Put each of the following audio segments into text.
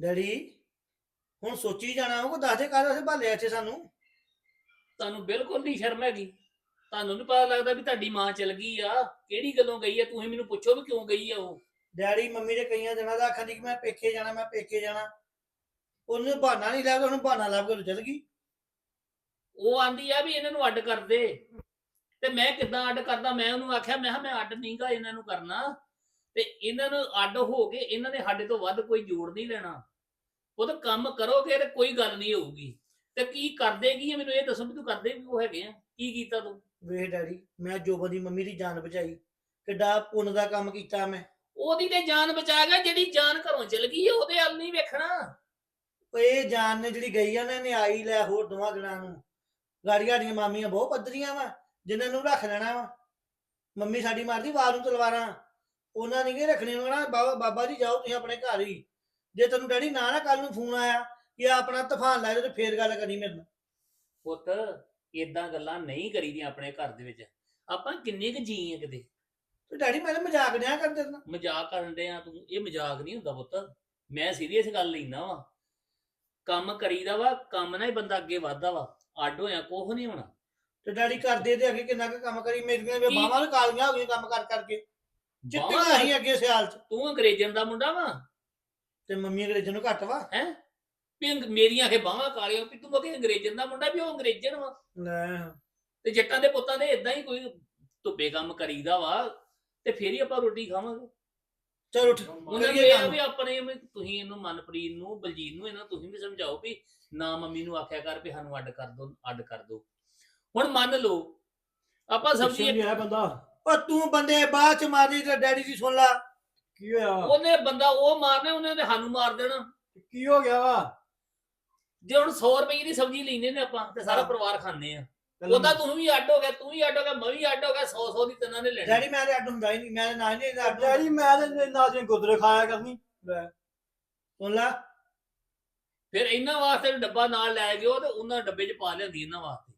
Daddy ਹੁਣ ਸੋਚੀ ਜਾਣਾ ਉਹ ਦੱਸ ਦੇ ਕਾਹਦੇ ਵਾਸਤੇ ਭਾਲਿਆ ਇੱਥੇ ਸਾਨੂੰ। ਤੁਹਾਨੂੰ ਬਿਲਕੁਲ ਨਹੀਂ ਸ਼ਰਮ ਹੈਗੀ। ਤੁਹਾਨੂੰ ਨਹੀਂ ਪਤਾ ਲੱਗਦਾ ਵੀ ਤੁਹਾਡੀ ਮਾਂ ਚਲ ਗਈ ਆ। ਕਿਹੜੀ ਗੱਲੋਂ ਗਈ ਆ? ਤੁਸੀਂ ਮੈਨੂੰ ਪੁੱਛੋ ਵੀ ਕਿਉਂ ਗਈ ਆ ਉਹ। ਡੈਡੀ ਮੰਮੀ ਦੇ ਕਈਆਂ ਦਿਨਾਂ ਦਾ ਆਖਣ ਦੀ ਕਿ ਮੈਂ ਪੇਕੇ ਜਾਣਾ ਮੈਂ ਪੇਕੇ ਜਾਣਾ। ਉਹਨੂੰ ਬਹਾਨਾ ਨਹੀਂ ਲੱਭਦਾ ਉਹਨੂੰ ਬਹਾਨਾ ਲੱਭ ਕੇ ਚਲ ਗਈ। ਉਹ ਆਂਦੀ ਆ ਵੀ ਇਹਨਾਂ ਨੂੰ ਅੱਡ ਕਰ ਦੇ। ਤੇ ਮੈਂ ਕਿੱਦਾਂ ਅੱਡ ਕਰਦਾ? ਮੈਂ ਉਹਨੂੰ ਆਖਿਆ ਮੈਂ ਕਿਹਾ ਮੈਂ ਅੱਡ ਨਹੀਂਗਾ ਇਹਨਾਂ ਨੂੰ ਕਰਨਾ। ਤੇ ਇਹਨਾਂ ਨੂੰ ਅੱਡ ਹੋ ਕੇ ਇਹਨਾਂ ਨੇ ਸਾਡੇ ਤੋਂ ਵੱਧ ਕੋਈ ਜੋੜ ਨਹੀਂ ਲੈਣਾ। ਉਹ ਤਾਂ ਕੰਮ ਕਰੋਗੇ ਤੇ ਕੋਈ ਗੱਲ ਨਹੀਂ ਹੋਊਗੀ। ਤੇ ਕੀ ਕਰਦੇ ਕੀ ਆ? ਮੈਨੂੰ ਇਹ ਦੱਸੋ ਵੀ ਤੂੰ ਕਰਦੇ ਵੀ ਉਹ ਹੈਗੇ ਆ? ਕੀ ਕੀਤਾ ਤੂੰ? ਵੇਖ ਡੈਡੀ ਮੈਂ ਜੋਬਨ ਦੀ ਮੰਮੀ ਦੀ ਜਾਨ ਬਚਾਈ। ਕਿੱਡਾ ਪੁੰਨ ਦਾ ਕੰਮ ਕੀਤਾ ਮੈਂ। ਉਹਦੀ ਤੇ ਜਾਨ ਬਚਾ ਗਿਆ ਜਿਹੜੀ ਜਾਨ ਘਰੋਂ ਚਲ ਗਈ ਆ, ਉਹਦੇ ਹੱਲ ਨਹੀਂ ਵੇਖਣਾ। ਉਹ ਇਹ ਜਾਨ ਨੇ ਜਿਹੜੀ ਗਈ ਆ ਨਾ ਇਹਨੇ ਆਈ ਲੈ ਹੋਰ ਦੋਵਾਂ ਦਿਨਾਂ ਨੂੰ। ਗਾੜੀਆਂ ਦੀਆਂ ਮਾਮੀਆਂ ਬਹੁਤ ਪੱਧਰੀਆਂ ਵਾ ਜਿਨ੍ਹਾਂ ਨੂੰ ਰੱਖ ਲੈਣਾ ਵਾ। ਮੰਮੀ ਸਾਡੀ ਮਾਰਦੀ ਵਾਰ ਨੂੰ ਤਲਵਾਰਾਂ। ਉਹਨਾਂ ਨਹੀਂ ਕਿ ਰੱਖਣੀ ਉਹਨਾਂ ਬਾਬਾ ਬਾਬਾ ਜੀ ਜਾਓ ਤੁਸੀਂ ਆਪਣੇ ਘਰ ਹੀ। ਜੇ ਤੈਨੂੰ ਡੈਡੀ ਨਾ ਨਾ ਕੱਲ ਨੂੰ ਫੋਨ ਆਇਆ ਕਿ ਆ ਆਪਣਾ ਤੂਫਾਨ ਲੈ ਜਾਓ ਤੇ ਫੇਰ ਗੱਲ ਕਰੀ ਮੇਰੇ ਨਾਲ। ਪੁੱਤ ਇਦਾਂ ਗੱਲਾਂ ਨਹੀਂ ਕਰੀਦੀਆਂ ਆਪਣੇ ਘਰ ਦੇ ਵਿੱਚ। ਆਪਾਂ ਕਿੰਨੇ ਕੁ ਜੀ ਆ ਕਿਤੇ? ਤੇ ਡੈਡੀ ਮੈਂ ਤਾਂ ਮਜ਼ਾਕ ਨਿਆ ਕਰ ਦਿੰਦਾ ਮਜ਼ਾਕ ਕਰਨ ਦੇ ਆ ਤੂੰ? ਇਹ ਮਜ਼ਾਕ ਨਹੀਂ ਹੁੰਦਾ ਪੁੱਤ। ਮੈਂ ਸੀਰੀਅਸ ਗੱਲ ਲੈਣਾ ਵਾ। ਕੰਮ ਕਰੀਦਾ ਵਾ ਕੰਮ ਨਾਲ ਹੀ ਬੰਦਾ ਅੱਗੇ ਵਧਦਾ ਵਾ। ਅੱਡ ਹੋਇਆ ਕੁਛ ਨਹੀਂ ਹੋਣਾ। ਤੇ ਡੈਡੀ ਕਰਦੇ ਤੇ ਅੱਗੇ ਕਿੰਨਾ ਕੁ ਕੰਮ ਕਰੀ ਮੇਰੀਆਂ ਵੀ? ਬਾਹਾਂ ਵੀ ਕਾਲੀਆਂ ਹੋ ਗਈਆਂ ਕੰਮ ਕਰ ਕਰਕੇ ਚਿੱਟੀਆਂ ਬਾਹਰ। ਅਸੀਂ ਅੱਗੇ ਸਿਆਲ ਚ। ਤੂੰ ਅੰਗਰੇਜ਼ਨ ਦਾ ਮੁੰਡਾ ਵਾ। ਤੇ ਮੰਮੀ ਅੰਗਰੇਜ਼ਾਂ ਨੂੰ ਘੱਟ ਵਾ। ਵੀ ਅੰਗ- ਮੇਰੀਆਂ ਇਹ ਬਾਹਾਂ ਕਾਲੀਆਂ ਵੀ ਤੂੰ ਮਗੇ ਅੰਗਰੇਜ਼ਨ ਦਾ ਮੁੰਡਾ ਵੀ ਉਹ ਅੰਗਰੇਜ਼ਨ ਵਾ। ਲੈ। ਤੇ ਜੱਟਾਂ ਦੇ ਪੁੱਤਾਂ ਦੇ ਇਦਾਂ ਹੀ ਕੋਈ ਧੁੱਪੇ ਕੰਮ ਕਰੀਦਾ ਵਾ ਤੇ ਫੇਰ ਹੀ ਆਪਾਂ ਰੋਟੀ ਖਾਵਾਂਗੇ। ਚਲ ਉੱਠ ਉਹਨਾਂ ਨੂੰ ਕਰੀਏ ਇਹ ਆ ਕੰਮ। ਵੀ ਆਪਣੇ ਵੀ ਤੁਸੀਂ ਇਹਨੂੰ ਮਨਪ੍ਰੀਤ ਨੂੰ ਬਲਜੀਤ ਨੂੰ ਇਹਨਾਂ ਤੁਸੀਂ ਵੀ ਸਮਝਾਓ ਵੀ ਨਾ ਮੰਮੀ ਨੂੰ ਆਖਿਆ ਕਰ ਵੀ ਸਾਨੂੰ ਅੱਡ ਕਰ ਦੋ ਅੱਡ ਕਰ ਦੋ। ਹੁਣ ਮੰਨ ਲਓ ਆਪਾਂ ਸਬਜ਼ੀ ਨਹੀਂ ਆਇਆ ਬੰਦਾ। ਉਹ ਤੂੰ ਬੰਦੇ ਬਾਅਦ ਚ ਮਾਰੀ ਤੇ ਡੈਡੀ ਦੀ ਸੁਣ ਲਾ। ਕੀ ਹੋਇਆ? ਉਹਨੇ ਬੰਦਾ ਉਹ ਮਾਰਨਾ ਉਹਨੇ ਤੇ ਸਾਨੂੰ ਮਾਰ ਦੇਣਾ। ਕੀ ਹੋ ਗਿਆ ਵਾ? ਜੇ ਹੁਣ 100 ਰੁਪਏ ਦੀ ਸਬਜ਼ੀ ਲੈਨੇ ਨੇ ਆਪਾਂ ਤੇ ਸਾਰਾ ਹਾਂ। ਪਰਿਵਾਰ ਖਾਂਦੇ ਆ। ਉਹਦਾ ਤੂੰ ਵੀ ਅੱਡ ਹੋ ਗਿਆ ਤੂੰ ਵੀ ਅੱਡ ਹੋ ਗਿਆ ਮੈਂ ਵੀ ਅੱਡ ਹੋ ਗਿਆ 100 100 ਦੀ ਤਿੰਨਾਂ ਨੇ ਲੈਣੀ। ਡੈਡੀ ਮੈਂ ਤੇ ਅੱਡ ਹੁੰਦਾ ਹੀ ਨਹੀਂ ਮੈਂ ਨਾ ਨਹੀਂ ਅੱਡ ਹੁੰਦਾ। ਡੈਡੀ ਮੈਂ ਤੇ ਨਾਲ ਦੀਆਂ ਗੁਦਰੇ ਖਾਇਆ ਕਰਨੀ। ਸੁਣ ਲਾ। ਫਿਰ ਇਹਨਾਂ ਵਾਸਤੇ ਵੀ ਡੱਬਾ ਨਾਲ ਲੈ ਗਿਓ ਤੇ ਉਹਨਾਂ ਡੱਬੇ 'ਚ ਪਾ ਲਿਆਂਦੀ ਇਹਨਾਂ ਵਾਸਤੇ।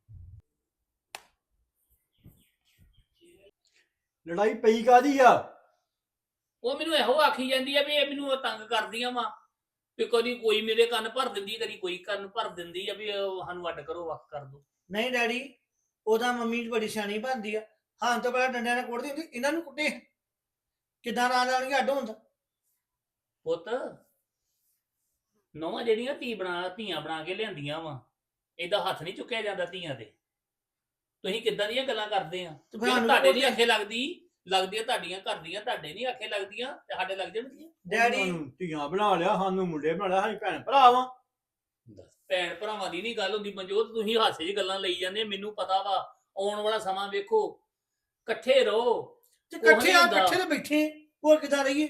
ਲੜਾਈ ਪਈ ਕਾਦੀ ਆ? ਉਹ ਮੈਨੂੰ ਇਹੋ ਆਖੀ ਜਾਂਦੀ ਆ ਵੀ ਇਹ ਮੈਨੂੰ ਤੰਗ ਕਰਦੀਆਂ ਵਾ ਵੀ ਕਦੀ ਕੋਈ ਮੇਰੇ ਕੰਨ ਭਰ ਦਿੰਦੀ ਕਦੀ ਕੋਈ ਕੰਨ ਭਰ ਦਿੰਦੀ ਆ ਵੀ ਉਹ ਸਾਨੂੰ ਅੱਡ ਕਰੋ ਵੱਖ ਕਰ ਦੋ। ਨਹੀਂ ਡੈਡੀ ਉਹਦਾ ਮੰਮੀ ਬੜੀ ਸਿਆਣੀ ਬਣਦੀ ਆ। ਹਾਂ ਤੋਂ ਬੜਾ ਡੰਡਿਆਂ ਨਾਲ ਕੁੱਟਦੀ ਹੁੰਦੀ ਇਹਨਾਂ ਨੂੰ ਕੁੱਟੇ। ਕਿਦਾਂ ਨਾਲ ਆਣਗੇ ਅੱਡ ਹੁੰਦਾ? ਪੁੱਤ ਨੌਵਾਂ ਜਿਹੜੀਆਂ ਧੀ ਬਣਾ ਧੀਆਂ ਬਣਾ ਕੇ ਲਿਆਂਦੀਆਂ ਵਾ ਇਹਦਾ ਹੱਥ ਨਹੀਂ ਚੁੱਕਿਆ ਜਾਂਦਾ ਧੀਆਂ ਤੇ ਤੁਸੀਂ ਕਿੱਦਾਂ ਦੀਆਂ ਗੱਲਾਂ ਕਰਦੇ ਆ? ਤੇ ਫਿਰ ਤੁਹਾਡੇ ਨਹੀਂ। ਅੱਖੇ ਲੱਗਦੀ ਲੱਗਦੀਆਂ ਤੁਹਾਡੀਆਂ ਘਰ ਦੀਆਂ ਤੁਹਾਡੇ ਨਹੀਂ ਅੱਖੇ ਲੱਗਦੀਆਂ ਤੇ ਸਾਡੇ ਲੱਗ ਜਾਣਗੀਆਂ ਡੈਡੀ। ਧੀਆਂ ਬਣਾ ਲਿਆ ਸਾਨੂੰ ਮੁੰਡੇ ਬਣਾ ਲਿਆ ਅਸੀਂ ਭੈਣ ਭਰਾ ਵਾਂ। ਭੈਣ ਭਰਾਵਾਂ ਦੀ ਨਹੀਂ ਗੱਲ ਹੁੰਦੀ ਮਨਜੋਤ ਤੁਸੀਂ ਹਾਸੇ 'ਚ ਗੱਲਾਂ ਲਈ ਜਾਂਦੇ ਮੈਨੂੰ ਪਤਾ ਵਾ ਆਉਣ ਵਾਲਾ ਸਮਾਂ ਵੇਖੋ ਇਕੱਠੇ ਰਹੋ। ਤੇ ਇਕੱਠੇ ਆ। ਇਕੱਠੇ ਤੇ ਬੈਠੇ ਹੋਰ ਕਿਦਾਂ ਰਹੀਏ?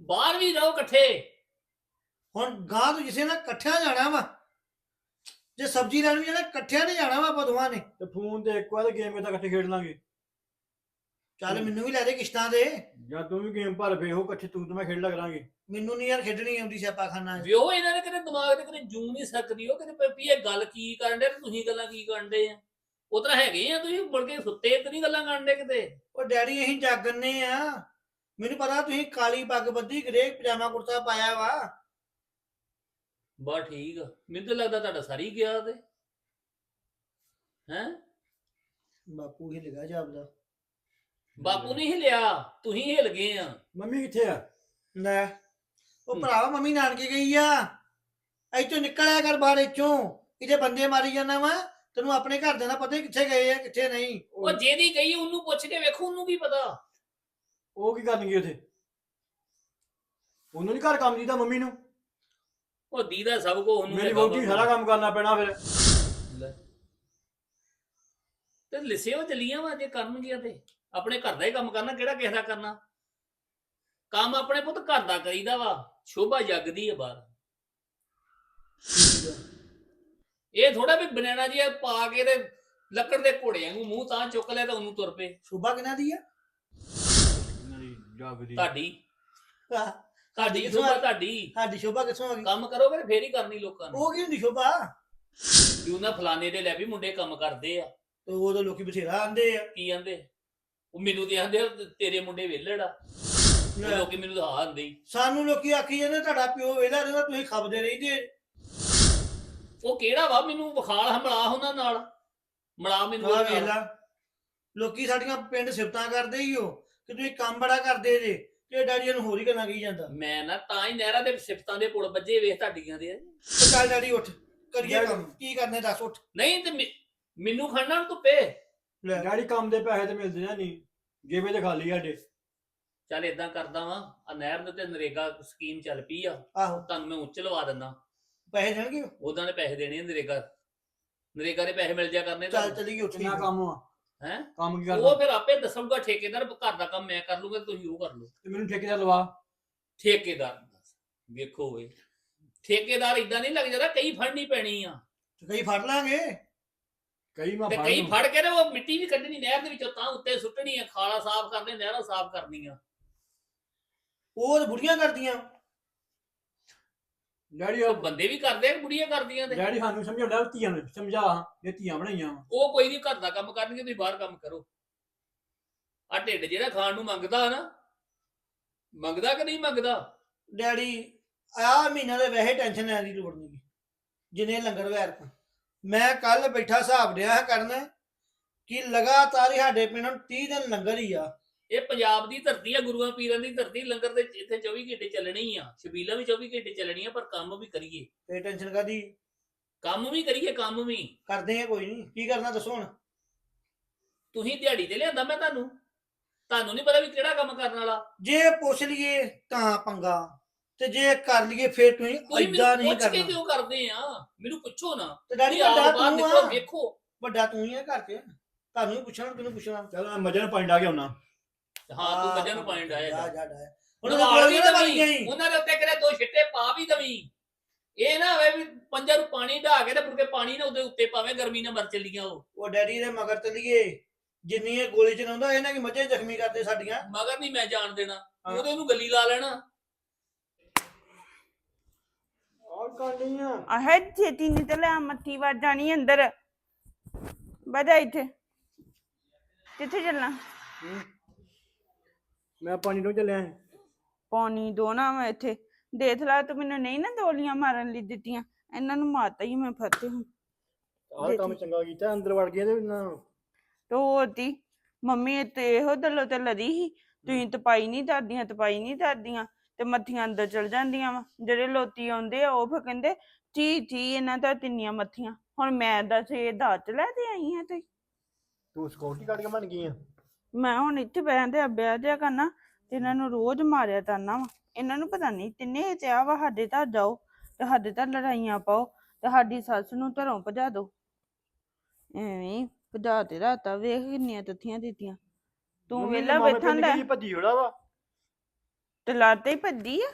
ਬਾਹਰ ਵੀ ਰਹੋ ਇਕੱਠੇ। ਹੁਣ ਗਾਂ ਤੋਂ ਜਿਸੇ ਨਾਲ ਇਕੱਠਿਆਂ ਜਾਣਾ ਵਾ ਜੇ ਸਬਜ਼ੀ ਲੈਣ ਵੀ ਜਾਣਾ ਇਕੱਠਿਆਂ ਨੇ ਜਾਣਾ ਵਾ ਆਪਾਂ ਦੋਵਾਂ ਨੇ। ਤੇ ਫੋਨ ਤੇ ਇੱਕ ਵਾਰ ਗੇਮ ਕਿਤਾ ਇਕੱਠੇ ਖੇਡ ਲਾਂਗੇ। ਚੱਲ ਮੈਨੂੰ ਵੀ ਲੈ ਦੇ ਕਿਸ਼ਤਾਂ ਦੇ। ਜਾਂ ਤੂੰ ਵੀ ਗੇਮ ਭਰ ਫੇ ਹੋ ਇਕੱਠੇ ਤੂੰ ਤੇ ਮੈਂ ਖੇਡ ਲਾ ਕਰਾਂਗੇ ਮੈਨੂੰ ਨਹੀਂ ਯਾਰ ਖੇਡਣੀ ਆਉਂਦੀ ਸਿਆਪਾ ਖਾਨਾ ਵਿਓ ਇਹਨਾਂ ਨੇ ਕਿਤੇ ਦਿਮਾਗ ਤੇ ਕਿਤੇ ਜੂ ਨਹੀਂ ਸਕਦੀ ਉਹ ਕਿਤੇ ਵੀ ਇਹ ਗੱਲ ਕੀ ਕਰਨ ਦੇ ਤੁਸੀਂ ਗੱਲਾਂ ਕੀ ਕਰਨ ਦੇ ਆ? ਉਹ ਤਾਂ ਹੈਗੇ ਆ ਤੁਸੀਂ ਮੁੜ ਕੇ ਸੁੱਤੇ ਤੇ ਨਹੀਂ ਗੱਲਾਂ ਕਰਨ ਦੇ ਕਿਤੇ? ਉਹ ਡੈਡੀ ਅਸੀਂ ਜਾਗਣੇ ਆ। ਮੈਨੂੰ ਪਤਾ ਤੁਸੀਂ ਕਾਲੀ ਪੱਗ ਬੱਧੀ ਗ੍ਰੇ ਪਜਾਮਾ ਕੁੜਤਾ ਪਾਇਆ ਵਾ। ਬਾ ਠੀਕ ਆ। ਮੈਨੂੰ ਤਾਂ ਲੱਗਦਾ ਤੁਹਾਡਾ ਸਾਰੀ ਗਿਆ ਤੇ ਹੈ? ਬਾਪੂ ਹੀ ਲਗਾ ਜਾਪਦਾ ਬਾਪੂ ਨਹੀਂ ਹਿਲਿਆ ਤੁਸੀਂ ਹਿਲ ਗਏ ਆ। ਮੰਮੀ ਕਿੱਥੇ ਆ? ਲੈ ਉਹ ਭਰਾਵਾ ਮੰਮੀ ਨਾਨਕੇ ਗਈ ਆ। ਇੱਥੋਂ ਨਿਕਲਿਆ ਕਰ ਬਾਹਰ ਇੱਥੋਂ। ਇਹਦੇ ਬੰਦੇ ਮਾਰੀ ਜਾਂਦਾ ਵਾ। ਤੈਨੂੰ ਆਪਣੇ ਘਰ ਦੇ ਦਾ ਪਤਾ ਹੀ ਕਿੱਥੇ ਗਏ ਆ ਕਿੱਥੇ ਨਹੀਂ। ਉਹ ਜਿਹਦੀ ਗਈ ਉਹਨੂੰ ਪੁੱਛ ਕੇ ਵੇਖੋ ਉਹਨੂੰ ਕੀ ਪਤਾ। ਉਹ ਕੀ ਕਰਨਗੇ ਉਥੇ? ਉਹਨੂੰ ਨਹੀਂ ਘਰ ਕੰਮ ਦੀਦਾ ਮੰਮੀ ਨੂੰ? ਉਹ ਦੀਦਾ ਸਭ ਕੋ ਉਹਨੂੰ ਮੇਰੀ ਹੈਗਾ ਵਹੁਟੀ। ਸਾਰਾ ਕੰਮ ਕਰਨਾ ਪੈਣਾ ਫਿਰ। ਲੈ। ਤੇ ਲਿਸੇ ਉਹ ਚਲੀਆਂ ਵਾ ਜੇ ਕਰਨਗੀਆਂ ਤੇ। ਆਪਣੇ ਘਰ ਦਾ ਹੀ ਕੰਮ ਕਰਨਾ ਕਿਹੜਾ ਕਿਸੇ ਦਾ ਕਰਨਾ? ਕੰਮ ਆਪਣੇ ਪੁੱਤ ਘਰ ਦਾ ਕਰੀਦਾ ਵਾ ਸ਼ੋਭਾ ਜਗਦੀ ਆ ਬਾਹਰ। ਇਹ ਥੋੜਾ ਵੀ ਬਨਾਨਾ ਜੀ ਪਾ ਕੇ ਤੇ ਲੱਕੜ ਦੇ ਘੋੜੇ ਵਾਂਗੂ ਮੂੰਹ ਤਾਂ ਚੁੱਕ ਲਿਆ ਤਾਂ ਉਹਨੂੰ ਤੁਰ ਪਏ। ਸੁਭਾ ਕਿਨਾਂ ਦੀ ਆ? ਦੀ ਜਾਗਦੀ। ਤੁਹਾਡੀ। ਆਹ, ਤੁਹਾਡੀ ਕਿੱਥੋਂ ਸ਼ੋਭਾ ਆ- ਤੁਹਾਡੀ। ਸਾਡੀ ਸ਼ੋਭਾ ਕਿੱਥੋਂ ਆ ਗਈ? ਕੰਮ ਕਰੋਗੇ ਤੇ ਫੇਰ ਹੀ ਕਰਨੀ ਲੋਕਾਂ ਨੇ। ਉਹ ਕੀ ਹੁੰਦੀ ਸ਼ੋਭਾ? ਕਿਉਂ ਨਾ ਫਲਾਣੇ ਦੇ ਲੈ ਵੀ ਮੁੰਡੇ ਕੰਮ ਕਰਦੇ ਆ। ਤੇ ਉਦੋਂ ਲੋਕੀ ਬਥੇਰਾ ਆਂਦੇ ਆ। ਕੀ ਕਹਿੰਦੇ ਉਹ ਮੈਨੂੰ ਤੇ ਆਂਦੇ ਤੇਰੇ ਮੁੰਡੇ ਵਿਹਲੜ ਆ। ਉਹ ਲੋਕੀ ਮੈਨੂੰ ਹਾਂ ਹੁੰਦੇ ਹੀ ਸਾਨੂੰ ਲੋਕੀ ਆਖੀ ਜਾਂਦੇ ਤੁਹਾਡਾ ਪਿਓ ਵੇਲਾ ਰਹਿੰਦਾ ਤੁਸੀਂ ਖਪਦੇ ਰਹਿੰਦੇ ਉਹ ਕਿਹੜਾ ਵਾ? ਮੈਨੂੰ ਵਿਖਾਲ ਹਮਲਾ ਉਹਨਾਂ ਨਾਲ। ਮਲਾ ਮੈਨੂੰ ਆ ਉਹਦੇ ਵੇਖ ਨਾਲ। ਲਾ। ਲੋਕੀ ਸਾਡੀਆਂ ਪਿੰਡ ਸਿਫਤਾਂ ਕਰਦੇ ਹੀ ਹੋ ਕਿ ਤੁਸੀਂ ਕੰਮ ਬੜਾ ਕਰਦੇ ਜੇ। ਤੇ ਡੈਡੀ ਨੂੰ ਹੋਰ ਹੀ ਗੱਲਾਂ ਕਹੀ ਜਾਂਦਾ। ਮੈਂ ਨਾ ਤਾਂ ਹੀ ਨਹਿਰਾਂ ਦੇ ਸਿਫਤਾਂ ਦੇ ਪੁਲ ਵੱਜੇ ਵੇਖ ਤੁਹਾਡੀਆਂ ਦੇ। ਤੇ ਚੱਲ ਡੈਡੀ ਉੱਠ ਕਰੀਏ ਕੰਮ। ਕੀ ਕਰਨੇ ਦੱਸ ਉੱਠ। ਨਹੀਂ ਤੇ ਮੈ- ਮੈਨੂੰ ਖੜਨਾ ਧੁੱਪੇ। ਲੈ। ਡੈਡੀ ਕੰਮ ਦੇ ਪੈਸੇ ਤੇ ਮਿਲਦੇ ਆ ਨਹੀਂ ਜੇਬੇ ਤੇ ਖਾਲੀ ਸਾਡੇ। ਚੱਲ ਇਦਾਂ ਕਰਦਾ ਵਾਂ। ਆ ਨਹਿਰ ਦੇ ਤੇ ਨਰੇਗਾ ਸਕੀਮ ਚੱਲ ਪਈ ਆ। ਆਹੋ। ਤੁਹਾਨੂੰ ਮੈਂ ਉੱਚ ਲਵਾ ਦਿੰਦਾ। ਪੈਸੇ ਦੇਣਗੇ? ਉਦਾਂ ਦੇ ਪੈਸੇ ਦੇਣੇ ਆ ਨਰੇਗਾ। ਨਰੇਗਾ ਦੇ ਪੈਸੇ ਮਿਲ ਜਾ ਕਰਨੇ ਚੱਲ ਤੁਹਾਨੂੰ। ਉੱਠ। ਕਿੰਨਾ ਕੰਮ ਆ? ਹੈਂ? ਕੰਮ ਕੀ ਉਹ ਕਰਨਾ ਫਿਰ ਆਪੇ ਦੱਸੂਗਾ ਠੇਕੇਦਾਰ ਘਰ ਦਾ ਕੰਮ ਮੈਂ ਕਰ ਲੂੰਗਾ ਤੁਸੀਂ ਉਹ ਕਰ ਲਓ। ਤੇ ਮੈਨੂੰ ਠੇਕੇਦਾਰ ਲਵਾ। ਠੇਕੇਦਾਰ ਵੇਖੋ ਓਏ। ਠੇਕੇਦਾਰ ਇਦਾਂ ਨਹੀਂ ਲੱਗ ਜਾਂਦਾ ਕਈ ਫੜਨੀ ਪੈਣੀ ਆ। ਕਈ ਫੜ ਲਾਂਗੇ। ਕਈ ਮੈਂ ਤੇ ਫੜ ਕਈ ਲੂੰ। ਫੜ ਕੇ ਤੇ ਉਹ ਮਿੱਟੀ ਵੀ ਕੱਢਣੀ ਨਹਿਰ ਦੇ ਵਿੱਚੋਂ ਤਾਂ ਉੱਤੇ ਸੁੱਟਣੀ ਆ ਖਾਲਾ ਸਾਫ਼ ਕਰਨੇ ਨਹਿਰਾਂ ਸਾਫ਼ ਕਰਨੀਆਂ। ਉਹ ਤਾਂ ਬੁੜੀਆਂ ਕਰਦੀਆਂ। ਡੈਡੀ ਉਹ ਬੰਦੇ ਵੀ ਕਰਦੇ ਆ ਬੁੜੀਆਂ ਕਰਦੀਆਂ ਤੇ। ਡੈਡੀ ਸਾਨੂੰ ਸਮਝਾਉਂਦਾ ਧੀਆਂ ਨੂੰ ਸਮਝਾ ਇਹ ਧੀਆਂ ਬਣਾਈਆਂ। ਵਾਂ। ਉਹ ਕੋਈ ਨਹੀਂ ਘਰ ਦਾ ਕੰਮ ਕਰਨਗੇ ਤੁਸੀਂ ਬਾਹਰ ਕੰਮ ਕਰੋ। ਆ ਢਿੱਡ ਜਿਹੜਾ ਖਾਣ ਨੂੰ ਮੰਗਦਾ ਨਾ ਮੰਗਦਾ ਕਿ ਨਹੀਂ ਮੰਗਦਾ? ਡੈਡੀ ਆ ਮਹੀਨਾ ਦੇ ਵੈਸੇ ਟੈਨਸ਼ਨ ਲੈਣ ਦੀ ਲੋੜ ਨਹੀਂ। ਜਿੰਨੇ ਲੰਗਰ ਵੈਰ ਮੈਂ ਕੱਲ ਬੈਠਾ ਹਿਸਾਬ ਡਿਆ ਕਰਨ ਕਿ ਲਗਾਤਾਰ ਹੀ ਸਾਡੇ ਪਿੰਡ ਨੂੰ 30 ਦਿਨ ਲੰਗਰ ਹੀ ਆ। ਇਹ ਪੰਜਾਬ ਦੀ ਧਰਤੀ ਆ ਗੁਰੂਆਂ ਪੀਰਾਂ ਦੀ ਧਰਤੀ ਲੰਗਰ ਦੇ ਇੱਥੇ 24 ਘੰਟੇ ਚੱਲਣੀ ਆ। ਸ਼ਬੀਲਾਂ ਵੀ 24 ਘੰਟੇ ਚੱਲਣੀਆਂ ਪਰ ਕੰਮ ਵੀ ਕਰੀਏ। ਤੇ ਟੈਨਸ਼ਨ ਕਾਦੀ ਕੰਮ ਵੀ ਕਰੀਏ ਕੰਮ ਵੀ। ਕਰਦੇ ਆ ਕੋਈ ਨਹੀਂ। ਕੀ ਕਰਨਾ ਦੱਸੋ ਹੁਣ? ਤੁਸੀਂ ਦਿਹਾੜੀ ਤੇ ਲਿਆਂਦਾ ਮੈਂ ਤੁਹਾਨੂੰ? ਤੁਹਾਨੂੰ ਨਹੀਂ ਪਤਾ ਵੀ ਕਿਹੜਾ ਕੰਮ ਕਰਨ ਵਾਲਾ। ਜੇ ਪੁੱਛ ਲਈਏ ਤਾਂ ਪੰਗਾ। ਤੇ ਜੇ ਕਰ ਲਈਏ ਫੇਰ ਤੁਸੀਂ ਮੈਨੂੰ ਨਹੀਂ ਪੁੱਛ ਕੇ ਕਰਨਾ। ਕਿਉਂ ਕਰਦੇ ਆ? ਮੈਨੂੰ ਪੁੱਛੋ ਨਾ। ਤੇ ਡੈਡੀ ਵੱਡਾ ਤੂੰ ਆ। ਵੇਖੋ। ਵੱਡਾ ਤੂੰ ਹੀ ਆ ਘਰ 'ਚ। ਤੁਹਾਨੂੰ ਹੀ ਪੁੱਛਣਾ ਕਿਹਨੂੰ ਪੁੱਛਣਾ। ਚੱਲ ਮੈਂ ਮਜੇ ਨਾਲ ਪਾਣੀ ਡਾ ਕੇ ਹਾਂ ਤੂੰ ਮੱਝਾਂ ਨੂੰ ਪਾਣੀ ਡਾਇਆ ਜਾ ਜਾ। ਜਾ ਡਾਇਆ ਹੁਣ ਉਹਨਾਂ ਵਾਲ ਕੋਲ ਵੀ ਦਵੀਂ। ਗਈ ਉਹਨਾਂ ਦੇ ਉੱਤੇ ਕਿਹੜੇ ਦੋ ਛਿੱਟੇ ਪਾ ਵੀ ਦਵੀਂ। ਇਹ ਨਾ ਹੋਵੇ ਵੀ ਪੰਜਾਂ ਨੂੰ ਪਾਣੀ ਢਾ ਕੇ ਤੇ ਮੁੜ ਕੇ ਪਾਣੀ ਨਾ ਉਹਦੇ ਉੱਤੇ ਪਾਵੇ ਗਰਮੀ ਨਾਲ ਮਰ ਚੱਲੀਆਂ ਉਹ। ਉਹ ਡੈਡੀ ਦੇ ਮਗਰ ਚੱਲੀਏ। ਜਿੰਨੀ ਇਹ ਗੋਲੀ ਚਲਾਉਂਦਾ ਇਹਨਾਂ ਕੀ ਮੱਝਾਂ ਜ਼ਖਮੀ ਕਰਦੇ ਸਾਡੀਆਂ। ਮਗਰ ਨਹੀਂ ਮੈਂ ਜਾਣ ਦੇਣਾ। ਹਾਂ। ਉਹਦੇ ਨੂੰ ਗੱਲੀ ਲਾ ਲੈਣਾ। ਔਰ ਕਾਂਡੀਆਂ ਆਹੇ ਛੇਤੀ ਨਹੀਂ ਤੇ ਲੈ ਮੱਥੀ ਵੱਜ ਜਾਣੀ ਅੰਦਰ। ਬਜਾ ਇੱਥੇ। ਕਿੱਥੇ ਚੱਲਣਾ? ਮੈਂ ਪਾਣੀ ਤੋਂ ਚੱਲਿਆ ਸੀ। ਪਾਣੀ ਦੋ ਨਾ ਮੈਂ ਇੱਥੇ। ਦੇਖ ਲਾ ਤੂੰ ਮੈਨੂੰ ਨਹੀਂ ਨਾ ਦੋਲੀਆਂ ਮਾਰਨ ਲਈ ਦਿੱਤੀਆਂ। ਇਹਨਾਂ ਨੂੰ ਮਾਤਾ ਹੀ ਮੈਂ ਫਤੇ ਹੁਣ। ਆਹ ਕੰਮ ਚੰਗਾ ਕੀਤਾ ਅੰਦਰ ਵੜ ਗਿਆ ਤੇ ਨਾ। ਤੋਤੀ ਮੰਮੀ ਤੇ ਇਹੋ ਦਲੋ ਤੇ ਲੜੀ ਸੀ। ਤੁਸੀਂ ਤਪਾਈ ਨਹੀਂ ਕਰਦੀਆਂ ਤਪਾਈ ਨਹੀਂ ਕਰਦੀਆਂ ਤੇ ਮੱਥੀਆਂ ਅੰਦਰ ਚਲ ਜਾਂਦੀਆਂ ਵਾ। ਜਿਹੜੇ ਲੋਤੀ ਆਉਂਦੇ ਆ ਉਹ ਫਿਰ ਕਹਿੰਦੇ ਚੀ ਚੀ ਇਹਨਾਂ ਤਾਂ ਤਿੰਨੀਆਂ ਮੱਥੀਆਂ। ਹੁਣ ਮੈਂ ਦੱਸ ਇਹ ਦਾਤ ਲੈ ਤੇ ਆਈ ਆ ਤੇ ਤੂੰ ਸਕਿਉਰਟੀ ਗਾਰਡ ਬਣ ਗਈ ਆ? ਮੈਂ ਹੁਣ ਇੱਥੇ ਬੈਠਦੇ ਅਭਿਆ ਜਿਆ ਕਰਨਾ ਤੇ ਇਹਨਾਂ ਨੂੰ ਰੋਜ਼ ਮਾਰਿਆ ਕਰਨਾ ਵਾ। ਇਹਨਾਂ ਨੂੰ ਪਤਾ ਨਹੀਂ ਤਿੰਨੇ ਤੇ ਆ ਵਾ ਸਾਡੇ ਘਰ ਜਾਓ ਤੇ ਸਾਡੇ ਘਰ ਲੜਾਈਆਂ ਪਾਓ ਤੇ ਸਾਡੀ ਸੱਸ ਨੂੰ ਘਰੋਂ ਭਜਾ ਦਿਓ ਐਵੇਂ ਭਜਾ ਤੇ ਰਾਤਾ ਵੇਖ ਕਿੰਨੀਆਂ ਤੱਥੀਆਂ ਦਿੱਤੀਆਂ। ਤੂੰ ਮੰਮੀ ਵੇਲਾ ਮਾਮੇ ਬੈਠਾ ਪਿੰਡ ਭੱਜੀ ਹੋੜਾ ਵਾ? ਤੇ ਲਾਤੇ ਹੀ ਭੱਜੀ ਆ।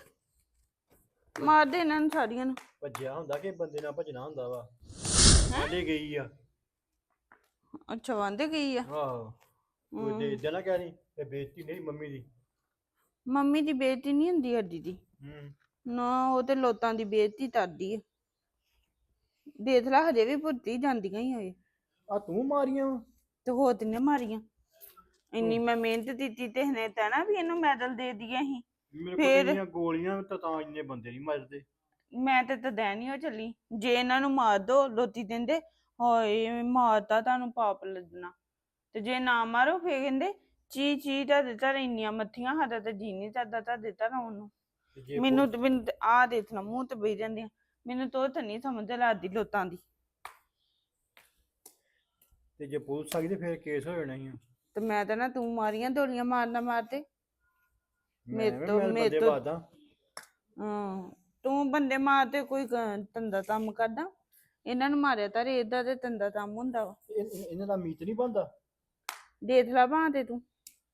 ਮਾਰ ਦੇ ਇਹਨਾਂ ਨੂੰ ਸਾਰੀਆਂ ਨੂੰ। ਭੱਜਿਆ ਹੁੰਦਾ ਕਿ ਬੰਦੇ ਨਾਲ ਭੱਜਣਾ ਹੁੰਦਾ ਵਾ। ਸਾਡੇ ਗਈ ਆ। ਅੱਛਾ ਵਾਂਦੇ ਗਈ ਆ। ਆਹੋ। ਤੂੰ ਹਮ, ਦੇ ਇਦਾਂ ਨਾ ਕਹਿ ਰਹੀ ਇਹ ਬੇਇੱਜ਼ਤੀ ਨਹੀਂ ਮੰਮੀ ਦੀ? ਮੰਮੀ ਦੀ ਬੇਇੱਜ਼ਤੀ ਨਹੀਂ ਹੁੰਦੀ ਹੱਡੀ ਦੀ। ਹੂੰ। ਨਾ ਉਹ ਤੇ ਲੋਤਾਂ ਦੀ ਬੇਇੱਜ਼ਤੀ ਕਰਦੀ ਆ। ਦੇਖ ਲੈ ਹਜੇ ਵੀ ਭੁੱਤੀ ਜਾਂਦੀਆਂ ਹੀ ਹੋਏ ਆ ਤੂੰ ਮਾਰੀਆਂ ਵਾ? ਤੇ ਹੋ ਤਿੰਨੇ ਮਾਰੀਆਂ। ਇੰਨੀ ਮੈਂ ਮਿਹਨਤ ਕੀਤੀ ਤੇ ਹਨੇ ਤਾਂ ਨਾ ਵੀ ਇਹਨੂੰ ਮੈਡਲ ਦੇ ਦਈਏ ਅਸੀਂ। ਮੇਰੇ ਫੇਰ? ਕੋਲ ਇੰਨੀਆਂ ਗੋਲੀਆਂ ਤਾਂ ਤਾਂ ਇੰਨੇ ਬੰਦੇ ਨਹੀਂ ਮਰਦੇ। ਮੈਂ ਤੇ ਤਾਂ ਦੈ ਨਹੀਂ ਹੋ ਚੱਲੀ। ਜੇ ਇਹਨਾਂ ਨੂੰ ਮਾਰ ਦੋ ਲੋਤੀ ਦਿੰਦੇ ਹਾਏ ਮਾਰਤਾ ਤੁਹਾਨੂੰ ਪਾਪ ਲੱਗਣਾ ਤੇ ਜੇ ਨਾ ਮਾਰੋ ਫੇਰ ਕਹਿੰਦੇ ਚੀ ਚੀ ਤਾਂ ਦਿੱਤਾ ਇੰਨੀਆਂ ਮੱਥੀਆਂ ਸਾਡਾ ਤਾਂ ਜੀ ਨਹੀਂ ਕਰਦਾ ਤਾਂ ਦਿੱਤਾ ਨਾ ਉਹਨੂੰ। ਤੇ ਜੇ ਮੈਨੂੰ ਤੇ ਮੈਨੂੰ ਆ ਦੇਖਣਾ ਮੂੰਹ ਤੇ ਬਈ ਜਾਂਦੀਆਂ ਮੈਨੂੰ ਤੋਂ ਤਾਂ ਨਹੀਂ ਸਮਝ ਲੱਗਦੀ ਲੋਤਾਂ ਦੀ। ਤੇ ਜੇ ਪੁਲਿਸ ਆ ਗਈ ਤੇ ਫੇਰ ਕੇਸ ਹੋ ਜਾਣਾ ਹੀ ਆ। ਤੇ ਮੈਂ ਤਾਂ ਨਾ ਤੂੰ ਮਾਰੀਆਂ ਢੋਲੀਆਂ ਮਾਰਨਾ ਮਾਰਦੇ। ਮੇਰੇ ਮੈਂ ਤੋਂ- ਮੇਰੇ ਤੋਂ- ਬਾਦਾ ਹਾਂ ਤੂੰ ਬੰਦੇ ਮਾਰਦੇ ਕੋਈ ਕ- ਧੰਦਾ ਕੰਮ ਕਰਦਾ। ਇਹਨਾਂ ਨੂੰ ਮਾਰਿਆ ਤਾਂ ਰੇਤ ਤੇ ਧੰਦਾ ਕੰਮ ਹੁੰਦਾ ਵਾ। ਇਹਨਾਂ ਦਾ ਮੀਤ ਨਹੀਂ ਬੰਦਾ ਦੇਖ ਲਾ ਬਾਂਹ ਤੇ ਤੂੰ।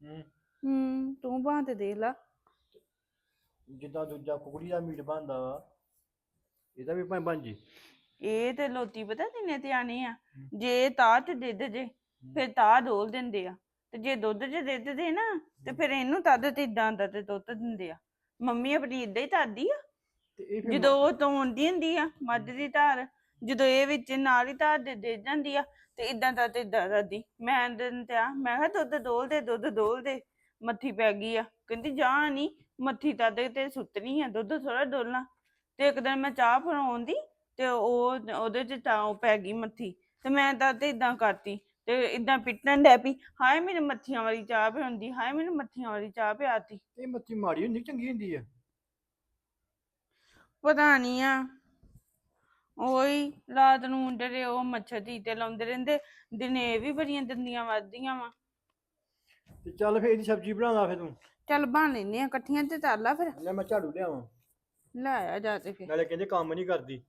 ਹੂੰ। ਹੂੰ ਤੂੰ ਬਾਂਹ ਤੇ ਦੇਖ ਲਾ। ਜਿੱਦਾਂ ਦੂਜਾ ਕੁਕੜੀ ਦਾ ਮੀਟ ਬੰਦਾ ਵਾ ਇਹਦਾ ਵੀ ਭਾਵੇਂ ਬਣ ਜੇ। ਇਹ ਤੇ ਲੋਤੀ ਪਤਾ ਕਿੰਨੇ ਤੇ ਆਣੇ ਆ ਜੇ ਤਾਹ ਚ ਦੇ ਦੇ ਜੇ ਫਿਰ ਤਾਹ ਡੋਲ ਦਿੰਦੇ ਆ। ਤੇ ਜੇ ਦੁੱਧ ਚ ਦੇ ਦੇ ਨਾ ਤੇ ਫਿਰ ਇਹਨੂੰ ਤਦ ਤੇ ਇਦਾਂ ਦਾ ਤੇ ਦੁੱਧ ਦਿੰਦੇ ਆ। ਮੰਮੀ ਆਪਣੀ ਇਦਾਂ ਹੀ ਤਾਦੀ ਆ। ਤੇ ਇਹ ਫਿਰ ਜਦੋਂ ਉਹ ਤੋਂਦੀ ਹੁੰਦੀ ਆ ਮੱਝ ਦੀ ਧਾਰ ਜਦੋਂ ਇਹ ਵਿੱਚ ਨਾਲ ਹੀ ਧਾਰ ਦੇ ਦੇ ਜਾਂਦੀ ਆ ਤੇ ਇਦਾਂ ਦਾ ਤੇ ਇਦਾਂ ਦਾਦੀ ਮੈਂ ਦਿਨ ਤੇ ਆ ਮੈਂ ਕਿਹਾ ਦੁੱਧ ਡੋਲ ਦੇ ਦੁੱਧ ਡੋਲ ਦੇ। ਮੱਥੀ ਪੈ ਗਈ ਆ। ਕਹਿੰਦੀ ਜਾ ਨਹੀਂ ਮੱਥੀ ਤਦ ਤੇ ਸੁੱਤਣੀ ਆ ਦੁੱਧ ਥੋੜਾ ਡੋਲਣਾ ਤੇ ਇੱਕ ਦਿਨ ਮੈਂ ਚਾਹ ਬਣਾਉਣ ਦੀ ਤੇ ਉਹ ਉਹਦੇ ਚ ਤਾਂ ਉਹ ਪੈ ਗਈ ਮੱਥੀ। ਤੇ ਮੈਂ ਤਾਂ ਤੇ ਇਦਾਂ ਕਰਤੀ ਤੇ ਇਦਾਂ ਪਿੱਟਣ ਡੈ ਪਈ। ਹਾਏ ਮੇਰੇ ਮੱਥੀਆਂ ਵਾਲੀ ਚਾਹ ਪਿਆਉਂਦੀ ਹਾਏ ਮੈਨੂੰ ਮੱਥੀਆਂ ਵਾਲੀ ਚਾਹ ਪਿਆਤੀ। ਇਹ ਮੱਛੀ ਮਾੜੀ ਹੁੰਦੀ ਕਿ ਚੰਗੀ ਹੁੰਦੀ ਆ। ਪਤਾ ਨਹੀਂ ਆ। ਉਹੀ ਰਾਤ ਨੂੰ ਮੁੰਡੇ ਉਹ ਮੱਛਰ ਟੀਕੇ ਲਾਉਂਦੇ ਰਹਿੰਦੇ ਦਿਨੇ ਇਹ ਵੀ ਬੜੀਆਂ ਦੰਦੀਆਂ ਵੱਧਦੀਆਂ ਵਾ। ਤੇ ਚੱਲ ਫੇਰ ਇਹਦੀ ਸਬਜ਼ੀ ਬਣਾਉਂਦਾ ਫੇਰ ਤੂੰ। ਚੱਲ ਬਣ ਲੈਨੇ ਆ ਇਕੱਠੀਆਂ ਤੇ ਤਰ ਲਾ ਫਿਰ। ਲੈ ਮੈਂ ਝਾੜੂ ਲਿਆਵਾਂ। ਲੈ ਆ ਜਾ ਤੇ ਫਿਰ। ਨਾਲੇ ਕਹਿੰਦੇ ਕੰਮ ਨਹੀਂ ਕਰਦੀ।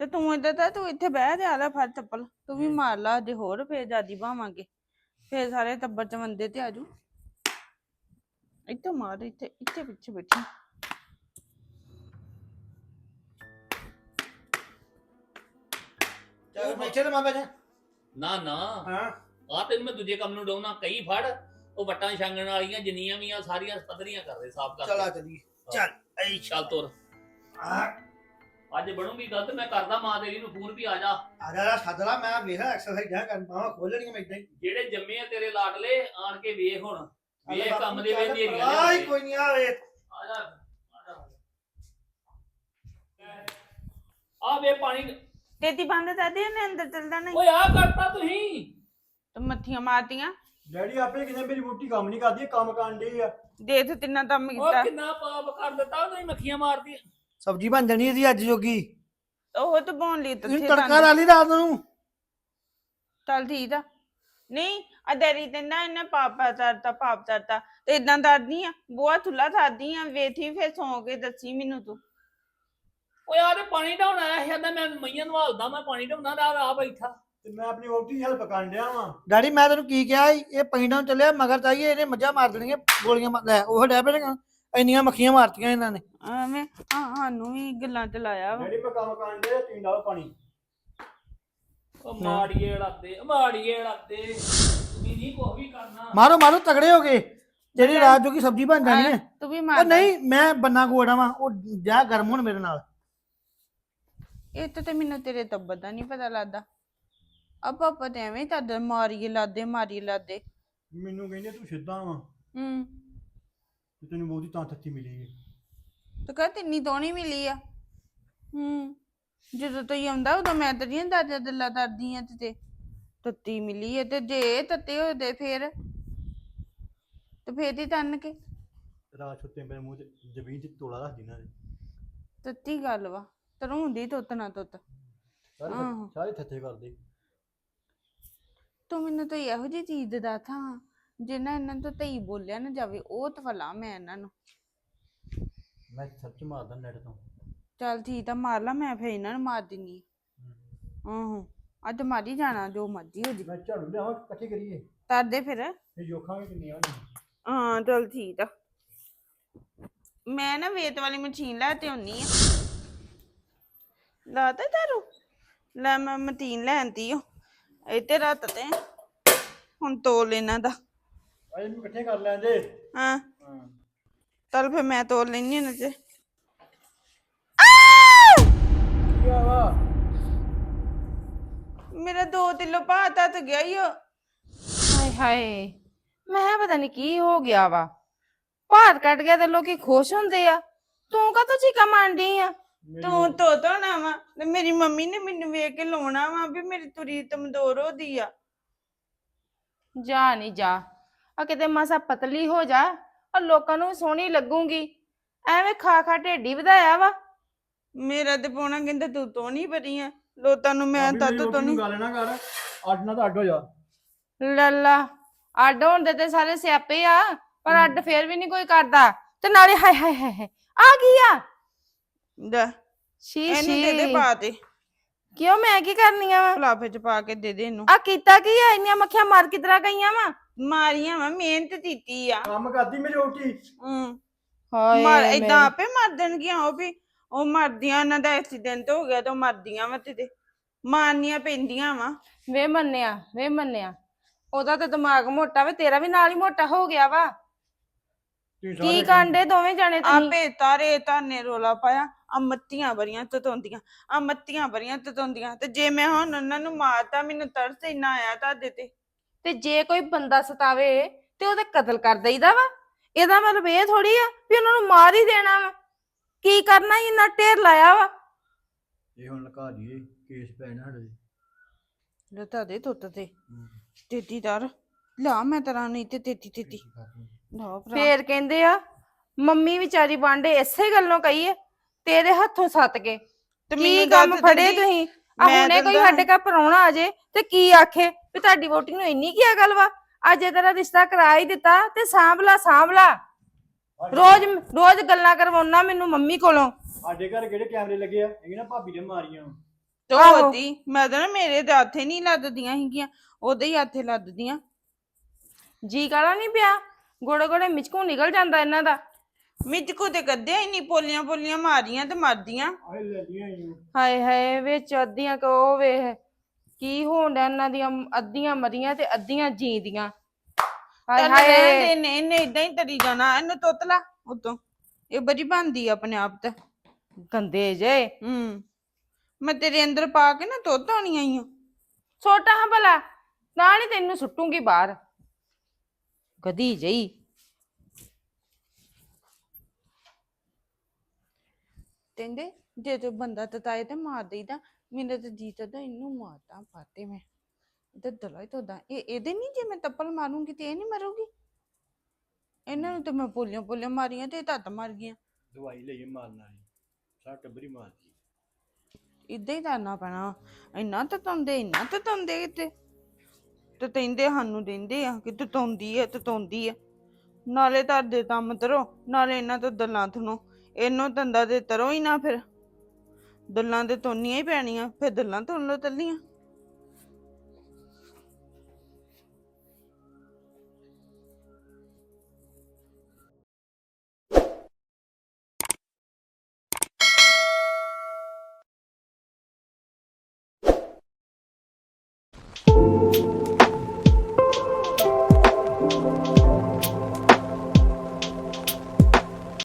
ਤੇ ਤੂੰ ਏਦਾਂ ਤਾਂ ਤੂੰ ਇੱਥੇ ਬਹਿ ਜਾ ਲੈ ਫੜ ਚੱਪਲ ਤੂੰ ਵੀ ਮਾਰ ਲਾ ਜੇ ਹੋਰ ਫੇਰ ਜਾਦੀ ਭਾਵਾਂਗੇ ਫੇਰ ਸਾਰੇ ਟੱਬਰ ਚ ਮੰਦੇ ਤੇ ਆਜੂ ਇੱਥੇ ਮਾਰ ਇੱਥੇ ਇੱਥੇ ਪਿੱਛੇ ਬੈਠੀ। ਚੱਲ ਬੈਠੇ ਤੇ ਮਾਮਾ ਜੀ। ਨਾ ਨਾ। ਹਾਂ। ਆ ਤੈਨੂੰ ਮੈਂ ਦੂਜੇ ਕੰਮ ਨੂੰ ਡਾਉਣਾ ਕਈ ਫੜ ਉਹ ਵੱਟਾਂ ਛਾਂਗਣ ਵਾਲੀਆਂ ਜਿੰਨੀਆਂ ਵੀ ਆ ਸਾਰੀਆਂ ਪੱਧਰੀਆਂ ਕਰਦੇ ਸਾਫ਼ ਕਰਦੇ ਚਲਾ ਚਲੀ ਚੱਲ ਐ ਚੱਲ ਤੁਰ। ਅੱਜ ਬਣੂਗੀ ਗਲਤ ਮੈਂ ਕਰਦਾ ਮਾਂ ਤੇਰੀ ਨੂੰ ਫੋਨ ਵੀ ਆ ਜਾ। ਆ ਜਾ ਸੱਦਲਾ ਮੈਂ ਵੇਖ ਐਕਸਰਸਾਈਜ਼ ਜਾ ਕਰ ਪਾਵਾਂ ਖੋਲਣੀਆਂ ਮੈਂ ਇਦਾਂ ਹੀ। ਜਿਹੜੇ ਜੰਮੇ ਆ ਤੇਰੇ ਲਾਡਲੇ ਆਣ ਕੇ ਵੇਖ ਹੁਣ। ਵੇਖ ਕੰਮ ਦੇ ਵੇ ਨੇਰੀਆਂ ਆਈ ਕੋਈ ਨਹੀਂ ਆਵੇ ਆ ਜਾ ਆ ਜਾ। ਆ ਵੇ ਪਾਣੀ ਤੇਤੀ ਬੰਦ ਕਰਦੀ ਉਹਨੇ ਅੰਦਰ ਚੱਲਦਾ ਨਹੀਂ। ਓਏ ਆ ਕਰਤਾ ਤੁਸੀਂ। ਤੇ ਮੱਥੀਆਂ ਮਾਰਤੀਆਂ। ਡੈਡੀ ਆਪੇ ਕਹਿੰਦੇ ਮੇਰੀ ਮੋਟੀ ਕੰਮ ਨਹੀਂ ਕਰਦੀ ਇਹ ਕੰਮ ਕਰਨ ਡਈ ਆ। ਦੇ ਤੇ ਤਿੰਨਾਂ ਕੰਮ ਉਹ ਕੀਤਾ ਕਿੰਨਾ ਪਾਪ ਕਰ ਦਿੱਤਾ ਉਹਨੇ ਮੱਖੀਆਂ ਮਾਰਦੀਆਂ ਸਬਜ਼ੀ ਬਣ ਜਾਣੀ ਇਹਦੀ ਅੱਜ ਜੋਗੀ। ਉਹ ਤੇ ਬੋਨ ਲਈ ਤੁਸੀਂ ਤੇ ਤੜਕਾ ਲਾ ਲਈ ਰਾਤ ਨੂੰ। ਚੱਲ ਠੀਕ ਆ। ਨਹੀਂ ਅਦਰੀ ਤੇ ਨਾ ਇਹਨੇ ਪਾਪਾ ਕਰਤਾ ਪਾਪ ਕਰਤਾ। ਤੇ ਇਦਾਂ ਕਰਦੀ ਆ ਬੁਆ ਥੁੱਲਾ ਕਰਦੀ ਆ ਵੇਥੀ ਫੇਰ ਸੌਂ ਕੇ ਦੱਸੀ ਮੈਨੂੰ ਤੂੰ। ਓਏ ਆ ਤੇ ਪਾਣੀ ਢਾਉਣ ਆਇਆ ਸੀ ਕਹਿੰਦਾ ਮੈਂ ਮਈਆਂ ਨਵਾਲਦਾ ਮੈਂ ਪਾਣੀ ਢਾਉਣਾ ਰਾਤ ਆ ਬੈਠਾ। ਤੇ ਮੈਂ ਆਪਣੀ ਵੋਟੀ ਹੈਲਪ ਕਰਨ ਡਿਆ ਵਾਂ। ਡੈਡੀ ਮੈਂ ਤੈਨੂੰ ਕੀ ਕਿਹਾ ਸੀ ਇਹ ਪਿੰਡਾਂ ਚੱਲਿਆ ਮਗਰ ਚਾਹੀਏ ਇਹਨੇ ਮੱਝਾਂ ਮਾਰ ਦੇਣੀਆਂ ਗੋਲੀਆਂ ਮਾਰ ਲੈ ਉਹ ਡੈ ਨੇ ਇੰਨੀਆਂ ਮੱਖੀਆਂ ਮਾਰਤੀਆਂ ਇਹਨਾਂ ਨੇ। ਐਵੇਂ ਹਾਂ ਸਾਨੂੰ ਵੀ ਗੱਲਾਂ ਚ ਲਾਇਆ ਵਾ। ਡੈਡੀ ਮੈਂ ਕੰਮ ਕਰਨ ਡਿਆ ਪੀਣ ਡਾਓ ਪਾਣੀ। ਉਹ ਮਾੜੀਏ ਲੜਦੇ ਮਾੜੀਏ ਲੜਦੇ ਤੁਸੀਂ ਨਹੀਂ ਕੁਛ ਵੀ ਕਰਨਾ। ਮਾਰੋ ਮਾਰੋ ਤਗੜੇ ਹੋ ਗਏ ਤੇਰੀ ਰਾਤ ਜੋਗੀ ਸਬਜ਼ੀ ਬਣ ਜਾਣੀ ਹੈ। ਤੂੰ ਵੀ ਉਹ ਮਾਰ ਨਹੀਂ ਮੈਂ ਬੰਨਾ ਗੋੜਾ ਵਾਂ ਉਹ ਜਾ ਗਰਮ ਹੋਣ ਮੇਰੇ ਨਾਲ। ਇਹ ਤਾਂ ਤੇ ਮੈਨੂੰ ਤੇਰੇ ਤੱਬਰ ਦਾ ਨਹੀਂ ਪਤਾ ਲੱਗਦਾ। ਆ ਪਾਪਾ ਤੇ ਐਵੇਂ ਤਦ ਮਾਰੀਏ ਲਾਦੇ ਮਾਰੀਏ ਲਾਦੇ। ਮੈਨੂੰ ਕਹਿੰਦੇ ਤੂੰ ਸਿੱਧਾ ਵਾਂ ਹੂੰ। ਤੇ ਤੈਨੂੰ ਬਹੁਤੀ ਤਾਂ ਤੱਤੀ ਮਿਲੀ ਹੈ ਤੂੰ ਕਹ ਤਿੰਨੀ ਤੋਂ ਨਹੀਂ ਮਿਲੀ ਆ। ਹੂੰ। ਜਦੋਂ ਤੋਂ ਹੀ ਆਉਂਦਾ ਉਦੋਂ ਮੈਂ ਤੇਰੀਆਂ ਦਾਦਾ ਦੱਲਾ ਕਰਦੀ ਆ ਤੇ ਤੇ ਤੱਤੀ ਮਿਲੀ ਹੈ ਤੇ ਜੇ ਤੱਤੇ ਹੋਦੇ ਫੇਰ? ਤੇ ਫੇਰ ਦੀ ਤੰਨ ਕੇ। ਰਾਤ ਸੁੱਤੇ ਮੇਰੇ ਮੂੰਹ ਤੇ ਜ਼ਮੀਨ 'ਚ ਤੋਲਾ ਰੱਖ ਦਿਨਾ ਤੱਤੀ ਗੱਲ ਵਾ। ਤਰੂੰਦੀ ਤੁੱਤ ਨਾ ਤੁੱਤ ਸਾਰੇ ਆਹੋ। ਥ- ਸਾਰੇ ਥੱਥੇ ਕਰਦੇ। ਤੂੰ ਮੈਨੂੰ ਤਾਂ ਇਹੋ ਜਿਹੀ ਚੀਜ਼ ਦਾ ਥਾਂ ਜਿੰਨਾ ਇਹਨਾਂ ਤੋਂ ਤਈ ਬੋਲਿਆ ਨਾ ਜਾਵੇ ਉਹ ਤਫਲਾ ਮੈਂ ਇਹਨਾਂ ਨੂੰ। ਮੈਂ ਸੱਚ ਮਾਰਦਾ ਨੈਟ ਤੋਂ। ਚੱਲ ਠੀਕ ਆ ਮਾਰ ਲਾ ਮੈਂ ਫੇਰ ਇਹਨਾਂ ਨੂੰ ਮਾਰ ਦਿੰਨੀ ਆਹੋ ਅੱਜ ਮਾਰੀ ਜਾਣਾ ਜੋ ਮਰਜ਼ੀ ਹੋ ਜੀ। ਮੈਂ ਝਾੜੂ ਲਿਆਵਾਂ ਇਕੱਠੇ ਕਰੀਏ। ਕਰਦੇ ਫਿਰ। ਇਹ ਜੋਖਾਂਗੇ ਕਿੰਨੀਆਂ ਹੋਣੀਆਂ ਹਾਂ ਚਲ ਠੀਕ ਆ। ਮੈਂ ਨਾ ਵੇਤ ਵਾਲੀ ਮਸ਼ੀਨ ਲੈ ਤੇ ਆਉਣੀ ਆ। ਲਾ ਤਾ ਤਾਰੂ ਲੈ ਮੈਂ ਮਟੀਨ ਲੈਂਦੀ ਓ ਇੱਥੇ ਰੱਤ ਤੇ। ਹੁਣ ਤੋਲ ਇਹਨਾਂ ਦਾ। ਅਜੇ ਨੂੰ ਇਕੱਠੇ ਕਰ ਲੈਂਦੇ ਹਾਂ। ਹਾਂ। ਚੱਲ ਫਿਰ ਮੈਂ ਤੋਲ ਲੈਣੀ ਇਹਨਾਂ ਕੀ ਆ ਵਾ? ਮੇਰਾ 2 ਕਿਲੋ ਭਾਤ ਤੱਤ ਗਿਆ ਈ ਓ। ਹਾਏ ਹਾਏ ਮੈਂ ਕਿਹਾ ਪਤਾ ਨਹੀਂ ਕੀ ਹੋ ਗਿਆ ਵਾ। ਭਾਰ ਕੱਟ ਗਿਆ ਤੇ ਲੋਕੀ ਖੁਸ਼ ਹੁੰਦੇ ਆ। ਤੂੰ ਕਾਹਤੋਂ ਚੀਕਾ ਮਾਰਦੀ ਆ? ਤੂੰ ਤੋ ਤੋ ਨਾ ਵਾ ਤੇ ਮੇਰੀ ਮੰਮੀ ਨੇ ਮੈਨੂੰ ਵੇਖ ਕੇ ਲਾਉਣਾ ਵਾ ਵੀ ਮੇਰੀ ਤੁਰੀ ਤਮਦੋਰ ਹੋਦੀ ਆ। ਜਾ ਨਹੀਂ ਜਾ ਆ ਕਿਤੇ ਮਾਸਾ ਪਤਲੀ ਹੋ ਜਾ ਆ ਲੋਕਾਂ ਨੂੰ ਵੀ ਸੋਹਣੀ ਲੱਗੂਗੀ ਐਵੇਂ ਖਾ ਖਾ ਢੇਡੀ ਵਧਾਇਆ ਵਾ। ਮੇਰਾ ਤੇ ਪੋਣਾ ਕਹਿੰਦਾ ਤੂੰ ਤੋਂ ਨਹੀਂ ਬਣੀ ਆ ਲੋਤਾਂ ਨੂੰ ਮੈਂ ਤਾਂ ਤੋਂ ਨੂੰ ਨਹੀਂ ਗੱਲ ਨਾ ਕਰ ਅੱਡ ਨਾ ਤਾਂ ਅੱਡ ਹੋ ਜਾ। ਲੱਲਾ ਅੱਡ ਹੋਣ ਦੇ ਤੇ ਸਾਰੇ ਸਿਆਪੇ ਆ ਪਰ ਅੱਡ ਫੇਰ ਵੀ ਨਹੀਂ ਕੋਈ ਕਰਦਾ ਤੇ ਨਾਲੇ ਹਾਏ ਹਾਏ ਹਾਏ ਹਾਏ, ਆ ਕੀ ਆ? ਦਾ ਸ਼ੀ ਇਹਨੂੰ ਦੇ ਦੇ ਸ਼ੀ ਪਾ ਦੇ। ਕਿਉਂ ਮੈਂ ਕੀ ਕਰਨੀਆਂ ਵਾ? ਫਲਾਫੇ ਚ ਪਾ ਕੇ ਦੇ ਦੇ ਇਹਨੂੰ। ਆ ਕੀਤਾ ਕੀ ਆ? ਇੰਨੀਆਂ ਮੱਖੀਆਂ ਮਰ ਕਿਤਰਾ ਗਈਆਂ ਵਾ? ਮਾਰੀਆਂ ਵਾ ਮਿਹਨਤ ਕੀਤੀ ਆ। ਕੰਮ ਕਰਦੀ ਮੇਰੀ ਵਹੁਟੀ। ਹੂੰ। ਹਾਏ ਮਰ ਏਦਾਂ ਆਪੇ ਮਰ ਦੇਣਗੀਆਂ ਉਹ ਵੀ। ਉਹ ਮਰਦੀਆਂ ਉਹਨਾਂ ਦਾ ਐਕਸੀਡੈਂਟ ਹੋ ਗਿਆ ਤੇ ਉਹ ਮਰਦੀਆਂ ਵਾ ਤੇ ਤੇ ਮਾਰਨੀਆਂ ਪੈਂਦੀਆਂ ਵਾ। ਵੇ ਮੰਨਿਆ ਵੇ ਮੰਨਿਆ। ਉਹਦਾ ਤਾਂ ਦਿਮਾਗ ਮੋਟਾ ਵੇ ਤੇਰਾ ਵੀ ਨਾਲ ਹੀ ਮੋਟਾ ਹੋ ਗਿਆ ਵਾ। ਤੁਸੀਂ ਕੀ ਸਾਰੇ ਕਾਂਡੇ ਦੋਵੇਂ ਜਾਣੇ ਤੁਸੀਂ? ਆਪੇ ਤਾਰੇ ਤਾਨੇ ਰੋਲਾ ਪਾਇਆ। ਆ ਮੱਤੀਆਂ ਬਰੀਆਂ ਤਤੋਂਦੀਆਂ ਆ ਮੱਤੀਆਂ ਬਰੀਆਂ ਤਤੋਂਦੀਆਂ ਤੇ ਜੇ ਮੈਂ ਹੁਣ ਉਹਨਾਂ ਨੂੰ ਮਾਰਤਾ ਮੈਨੂੰ ਤਰਸ ਇੰਨਾ ਆਇਆ ਤੁਹਾਡੇ ਤੇ। ਤੇ ਜੇ ਕੋਈ ਬੰਦਾ ਸਤਾਵੇ ਤੇ ਉਹਦੇ ਕਤਲ ਕਰ ਦਈਦਾ ਵਾ ਇਹਦਾ ਮਤਲਬ ਇਹ ਥੋੜੀ ਆ ਵੀ ਉਹਨਾਂ ਨੂੰ ਮਾਰ ਹੀ ਦੇਣਾ ਵਾ। ਕੀ ਕਰਨਾ ਇੰਨਾ ਢੇਰ ਲਾਇਆ ਵਾ। ਇਹ ਹੁਣ ਲਗਾ ਦਈਏ ਕੇਸ ਪੈਣਾ ਸਾਡੇ ਤੇ। ਲਤਾ ਦੇ ਤੁੱਤ ਤੇ। ਤੇਤੀ ਦਰ ਲਾ ਮੈਂ ਤੇਰਾ ਨਹੀਂ ਤੇ ਤੇਤੀ ਤੇਤੀ। ਕਰ। ਲਾ ਭਰਾ। ਫੇਰ ਕਹਿੰਦੇ ਆ ਮੰਮੀ ਵਿਚਾਰੀ ਬਾਂਡੇ ਇਸੇ ਗੱਲੋਂ ਕਹੀ ਹੈ ਤੇਰੇ ਹੱਥੋਂ ਸੱਤ ਕੇ। ਤੇ ਕੀ ਮੈਨੂੰ ਕੰਮ ਦੱਸ ਫੜੇ ਦਿੰਦੀ, ਤੁਸੀਂ? ਆ ਮੈਂ ਹੁਣੇ ਕੋਈ ਦਿੰਦਾ। ਸਾਡੇ ਘਰ ਪਰੌਣਾ ਆ ਜੇ ਤੇ ਕੀ ਆਖੇ? ਵੀ ਤੁਹਾਡੀ ਵੋਟੀ ਨੂੰ ਇੰਨੀ ਕੀ ਗੱਲ ਵਾ? ਅੱਜ ਇਹ ਤੇਰਾ ਰਿਸ਼ਤਾ ਕਰਾ ਹੀ ਦਿੱਤਾ ਤੇ ਸਾਂਭਲਾ ਸਾਂਭਲਾ। ਰੋਜ਼ ਰੋਜ਼ ਗੱਲਾਂ ਕਰਵਾਉਣਾ ਮੈਨੂੰ ਮੰਮੀ ਕੋਲੋਂ। ਸਾਡੇ ਘਰ ਕਿਹੜੇ ਕੈਮਰੇ ਲੱਗੇ ਆ? ਇਹ ਨਾ ਭਾਬੀ ਨੇ ਮਾਰੀਆਂ। ਆਹੋ। ਤੋਤੀ ਮੈਂ ਤਾਂ ਨਾ ਮੇਰੇ ਤੇ ਹੱਥੇ ਨਹੀਂ ਲੱਦਦੀਆਂ ਹੈਗੀਆਂ ਉਹਦੇ ਹੀ ਹੱਥੇ ਲੱਦਦੀਆਂ। ਜੀ ਕਾਲਾ ਨਹੀਂ ਪਿਆ? ਗੋੜੇ ਗੋੜੇ ਮਿਚਕੂ ਨਿਕਲ ਜਾਂਦਾ ਇਹਨਾਂ ਦਾ। ਮਿੱਟਕੂ ਤੇ ਕੱਢਿਆ ਹੀ ਨਹੀਂ ਪੋਲੀਆਂ ਪੋਲੀਆਂ ਮਾਰੀਆਂ ਤੇ ਮਰਦੀਆਂ। ਆਏ ਲੈਂਦੀਆਂ ਹੀ ਹਾਏ ਹਾਏ ਵਿੱਚ ਅੱਧੀਆਂ ਕੋ ਵੇਖ ਕੀ ਹੋਣ ਇਹਨਾਂ ਦੀਆਂ ਅੱਧੀਆਂ ਮਰੀਆਂ ਤੇ ਅੱਧੀਆਂ ਜੀਂਦੀਆਂ। ਹਾਏ ਹਾਏ। ਦੇ ਨੇ ਇਹਨੇ ਇਦਾਂ ਹੀ ਤਰੀ ਜਾਣਾ ਇਹਨੂੰ ਤੁੱਤ ਲਾ ਉਤੋਂ। ਇਹ ਬੜੀ ਬੰਦੀ ਆਪਣੇ ਆਪ ਤੇ। ਗੰਦੇ ਜੇ। ਹੂੰ। ਮੈਂ ਤੇਰੇ ਅੰਦਰ ਪਾ ਕੇ ਨਾ ਤੁੱਤ ਆਉਣੀਆਂ ਈ ਓ। ਛੋਟਾ ਹਾਂ ਭਲਾ ਨਾਲ ਹੀ ਤੈਨੂੰ ਸੁੱਟੂਗੀ ਬਾਹਰ। ਗਦੀ ਜਈ ਕਹਿੰਦੇ ਜੇ ਤੂੰ ਬੰਦਾ ਤਤਾਏ ਤੇ ਮਾਰ ਦੇਈਦਾ ਮੈਨੂੰ ਤੇ ਜੀ ਤਾਂ ਇਹਨੂੰ ਮਾਰਦਾ ਪਾਤੇ ਮੈਂ। ਤੇ ਦਲਾਈ ਤੋਂ ਦਾ ਇਹ ਇਹਦੇ ਨਹੀਂ ਜੇ ਮੈਂ ਤੱਪਲ ਮਾਰੂੰਗੀ ਤੇ ਇਹ ਨਹੀਂ ਮਰੂਗੀ? ਇਹਨਾਂ ਨੂੰ ਤੇ ਮੈਂ ਪੋਲੀਆਂ ਪੋਲੀਆਂ ਮਾਰੀਆਂ ਤੇ ਇਹ ਤੱਤ ਮਰ ਗਈਆਂ। ਦਵਾਈ ਲਈਏ ਮਾਰਨ ਵਾਲੀ ਸਾਰਾ ਟੱਬਰੀ ਮਾਰਦੀ ਇਦਾਂ ਹੀ ਕਰਨਾ ਪੈਣਾ। ਇੰਨਾ ਤਤਾਉਂਦੇ ਇੰਨਾ ਤਤਾਉਂਦੇ ਕਿਤੇ। ਤਤੈਂਦੇ ਸਾਨੂੰ ਦਿੰਦੇ ਆ ਕਿ ਤਤਾਉਂਦੀ ਆ ਤਤਾਉਂਦੀ ਆ ਨਾਲੇ ਤੁਹਾਡੇ ਕੰਮ ਤਰੋ ਨਾਲੇ ਇਹਨਾਂ ਤੋਂ ਦਲਾਂ ਥਨੋ ਇਹਨੂੰ ਧੰਦਾ ਤੇ ਤਰੋ ਹੀ ਨਾ ਫਿਰ। ਦੁੱਲਾਂ ਤੇ ਤੋਨੀਆਂ ਹੀ ਪੈਣੀਆਂ, ਫਿਰ ਦੁੱਲਾਂ ਤੋਂ ਲੋ ਤੱਲੀਆਂ